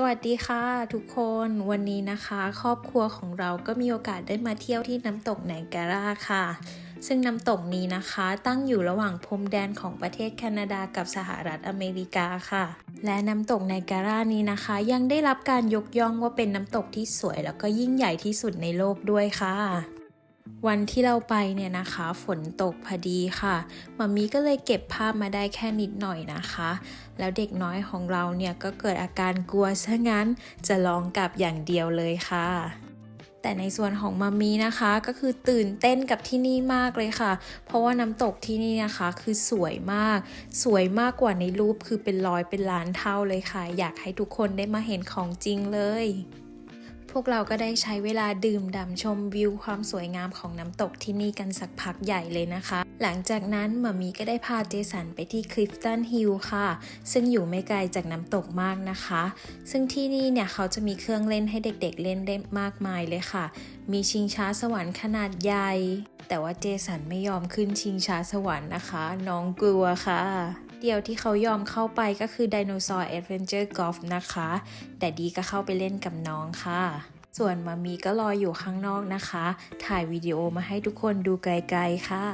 สวัสดีค่ะทุกคนวันนี้นะคะ ครอบครัวของเราก็มีโอกาสได้มาเที่ยวที่น้ำตกไนการาค่ะ ซึ่งน้ำตกนี้นะคะ ตั้งอยู่ระหว่างพรมแดนของประเทศแคนาดากับสหรัฐอเมริกาค่ะ และน้ำตกไนการานี้นะคะ ยังได้รับการยกย่องว่าเป็นน้ำตกที่สวย แล้วก็ยิ่งใหญ่ที่สุดในโลกด้วยค่ะ วันที่เราไปเนี่ยนะคะ ฝนตกพอดีค่ะมามีก็เลยเก็บภาพมาได้แค่นิดหน่อยนะคะ แล้วเด็กน้อยของเราเนี่ยก็เกิดอาการกลัวซะงั้นจะลองกลับอย่างเดียวเลยค่ะ แต่ในส่วนของมามีนะคะก็คือตื่นเต้นกับที่นี่มากเลยค่ะ เพราะว่าน้ำตกที่นี่นะคะ คือสวยมาก สวยมากกว่าในรูปคือเป็นร้อยเป็นล้านเท่าเลยค่ะ อยากให้ทุกคนได้มาเห็นของจริงเลย พวกเราก็ได้ใช้เวลาดื่มด่ำชมวิวความสวยงามของน้ำตกที่นี่กันสักพักใหญ่เลยนะคะ หลังจากนั้นหมามีก็ได้พาเจสันไปที่คลิฟตันฮิลค่ะ ซึ่งอยู่ไม่ไกลจากน้ำตกมากนะคะ ซึ่งที่นี่เนี่ยเขาจะมีเครื่องเล่นให้เด็กๆเล่นได้มากมายเลยค่ะ มีชิงช้าสวรรค์ขนาดใหญ่ แต่ว่าเจสันไม่ยอมขึ้นชิงช้าสวรรค์นะคะ น้องกลัวค่ะ เดียวที่เขายอมเข้าไปก็คือ Dinosaur Adventure Golf นะคะ แต่ดีก็เข้าไปเล่นกับน้องค่ะส่วนมามีก็รออยู่ข้างนอกนะคะ ถ่ายวิดีโอมาให้ทุกคนดูไกลๆค่ะ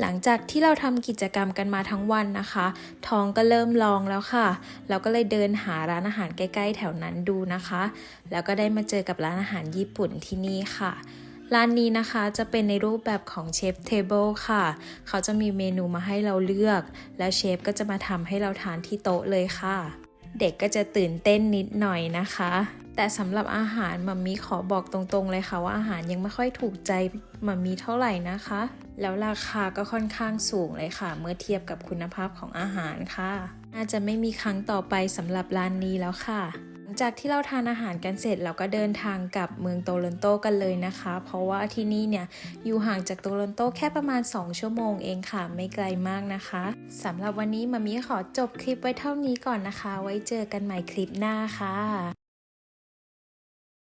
หลังจากที่เราทำกิจกรรมกันมาทั้งวันนะคะ ท้องก็เริ่มลองแล้วค่ะ เราก็เลยเดินหาร้านอาหารใกล้ๆแถวนั้นดูนะคะ แล้วก็ได้มาเจอกับร้านอาหารญี่ปุ่นที่นี่ค่ะ ร้านนี้นะคะจะเป็นในรูปแบบของเชฟเทเบิลค่ะ เขาจะมีเมนูมาให้เราเลือก แล้วเชฟก็จะมาทำให้เราทานที่โต๊ะเลยค่ะ เด็กก็จะตื่นเต้นนิดหน่อยนะคะ แต่สำหรับอาหารมัมมี่ขอบอกตรงๆเลยค่ะว่าอาหารยังไม่ค่อยถูกใจมัมมี่เท่าไหร่นะคะ แล้วราคาก็ค่อนข้างสูงเลยค่ะ เมื่อเทียบกับคุณภาพของอาหารค่ะ น่าจะไม่มีครั้งต่อไปสำหรับร้านนี้แล้วค่ะ ลังจากที่เราทานอาหารกันเสร็จเราก็เดินทางกลับเมืองโตลอนโตกันเลยนะคะ เพราะว่าที่นี่เนี่ยอยู่ห่างจากโตลอนโตแค่ประมาณ 2 ชั่วโมงเองค่ะ ไม่ไกลมากนะคะสำหรับวันนี้มามีขอจบคลิปไว้เท่านี้ก่อนนะคะ ไว้เจอกันใหม่คลิปหน้าค่ะ